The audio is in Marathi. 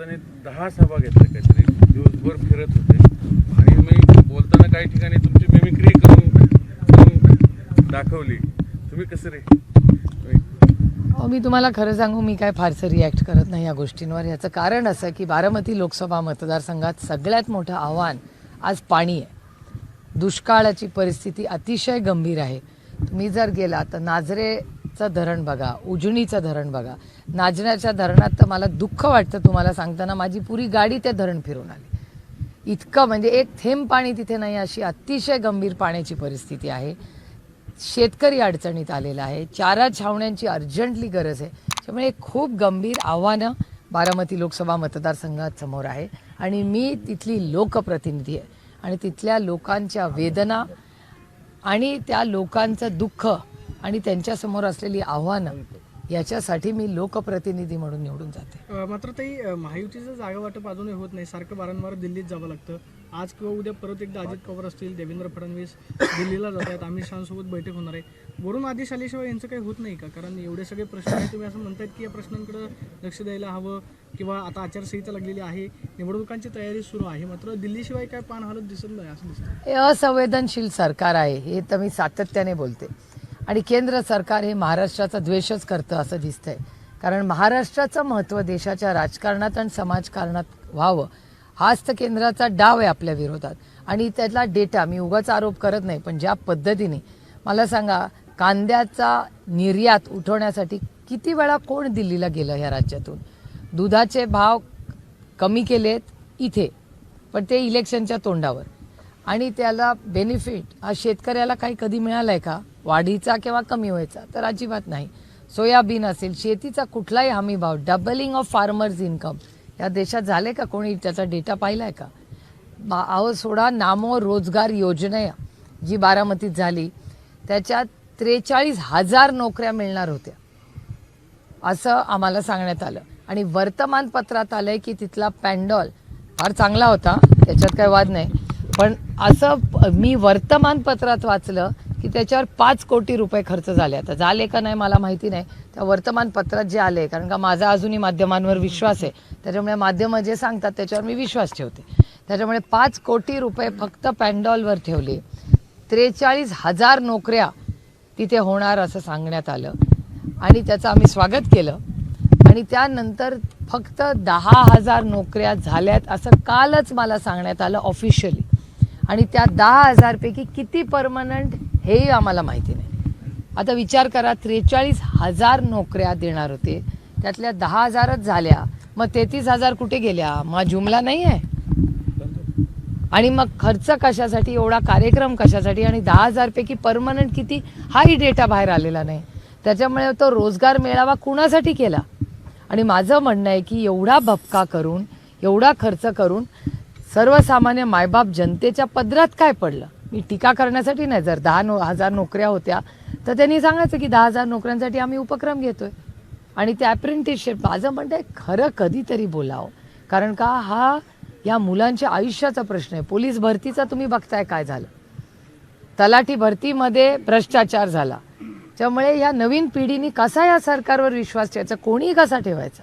दादाने दहा सभा घेतल्या काहीतरी. दिवसभर फिरत होते. आणि मी बोलताना काही ठिकाणी तुमची मिमिक्री करून दाखवली. तुम्ही कसं रे? अहो, मी तुम्हाला खरं सांगू मी काय फारसं रिॲक्ट करत नाही या गोष्टींवर. याचं कारण असं की बारामती लोकसभा मतदारसंघात सगळ्यात मोठं आव्हान आज पाणी आहे. दुष्काळाची परिस्थिती अतिशय गंभीर आहे. तुम्ही जर गेला तर नाझरेचं धरण बघा उजनीचं धरण बघा. नाचण्याच्या धरणात तर मला दुःख वाटतं तुम्हाला सांगताना माझी पुरी गाडी ते धरण फिरून आली. इतकं म्हणजे एक थेंब पाणी तिथे नाही अशी अतिशय गंभीर पाण्याची परिस्थिती आहे. शेतकरी अडचणीत आलेला आहे. चारा छावण्यांची अर्जंटली गरज आहे. त्यामुळे एक खूप गंभीर आव्हानं बारामती लोकसभा मतदारसंघात समोर आहे. आणि मी तिथली लोकप्रतिनिधी आहे. आणि तिथल्या लोकांच्या वेदना आणि त्या लोकांचं दुःख आणि त्यांच्यासमोर असलेली आव्हानं याच्यासाठी मी लोकप्रतिनिधी म्हणून निवडून जाते. मात्र अ, महायुतीचं जागा वाटप अजूनही होत नाही. सारखं वारंवार दिल्लीत जावं लागतं. आज किंवा उद्या परत एकदा अजित पवार असतील देवेंद्र फडणवीस दिल्लीला जात आहेत अमित शहासोबत बैठक होणार आहे. वरून आदेश आल्याशिवाय यांचं काही होत नाही का? कारण एवढे सगळे प्रश्न आहेत तुम्ही असं म्हणतायत की या प्रश्नांकडे लक्ष द्यायला हवं किंवा आता आचारसंहिता लागलेली आहे निवडणुकांची तयारी सुरू आहे. मात्र दिल्लीशिवाय काय पान हलत दिसत नाही असं दिसतं हे असंवेदनशील सरकार आहे हे तर मी सातत्याने बोलते. आणि केंद्र सरकार हे महाराष्ट्राचा द्वेषच करतं असं दिसतंय. कारण महाराष्ट्राचं महत्त्व देशाच्या राजकारणात आणि समाजकारणात व्हावं हाच तर केंद्राचा डाव आहे आपल्या विरोधात. आणि त्यातला डेटा मी उगाच आरोप करत नाही पण ज्या पद्धतीने मला सांगा कांद्याचा निर्यात उठवण्यासाठी किती वेळा कोण दिल्लीला गेलं ह्या राज्यातून? दुधाचे भाव कमी केलेत इथे पण ते इलेक्शनच्या तोंडावर. आणि त्याला बेनिफिट हा शेतकऱ्याला काही कधी मिळालाय का? वाढीचा किंवा कमी व्हायचा तर अजिबात नाही. सोयाबीन असेल शेतीचा कुठलाही हमी भाव डबलिंग ऑफ फार्मर्स इन्कम या देशात झाले का कोणी? त्याचा डेटा पाहिला आहे का? बा- अहो सोडा नामो रोजगार योजना जी बारामतीत झाली. त्याच्यात त्रेचाळीस हजार नोकऱ्या मिळणार होत्या. असं आम्हाला सांगण्यात आलं. आणि वर्तमानपत्रात आलं आहे की तिथला पॅन्डॉल फार चांगला होता. त्याच्यात काही वाद नाही. पण असं मी वर्तमानपत्रात वाचलं की त्याच्यावर पाच कोटी रुपये खर्च झाले. आता झाले का नाही मला माहिती नाही. त्या वर्तमानपत्रात जे आले कारण का माझा अजूनही माध्यमांवर विश्वास आहे. त्याच्यामुळे माध्यमं जे सांगतात त्याच्यावर मी विश्वास ठेवते. त्याच्यामुळे पाच कोटी रुपये फक्त पॅन्डॉलवर ठेवले. त्रेचाळीस हजार नोकऱ्या तिथे होणार असं सांगण्यात आलं. आणि त्याचं आम्ही स्वागत केलं. आणि त्यानंतर फक्त दहा हजार नोकऱ्या झाल्यात असं कालच मला सांगण्यात आलं ऑफिशियली आणि त्या दहा हजारपैकी किती परमनंट हेही आम्हाला माहिती नाही. आता विचार करा त्रेचाळीस हजार नोकऱ्या देणार होते. त्यातल्या दहा हजारच झाल्या. मग तेहतीस हजार कुठे गेल्या? मग जुमला नाही आहे आणि मग खर्च कशासाठी एवढा कार्यक्रम कशासाठी आणि दहा हजारपैकी परमनंट किती? हाही डेटा बाहेर आलेला नाही. त्याच्यामुळे तो रोजगार मेळावा कुणासाठी केला? आणि माझं म्हणणं आहे की एवढा भपका करून एवढा खर्च करून सर्वसामान्य मायबाप जनतेच्या पदरात काय पडलं? मी टीका करण्यासाठी नाही. जर दहा नो हजार नोकऱ्या होत्या तर त्यांनी सांगायचं की दहा हजार नोकऱ्यांसाठी आम्ही उपक्रम घेतोय. आणि ते अप्रेंटिसशिप माझं म्हणतं आहे खरं कधीतरी बोलावं. कारण का हा या मुलांच्या आयुष्याचा प्रश्न आहे. पोलीस भरतीचा तुम्ही बघताय काय झालं? तलाठी भरतीमध्ये भ्रष्टाचार झाला. त्यामुळे या नवीन पिढीने कसा या सरकारवर विश्वास ठेवायचा? कोणी कसा ठेवायचा?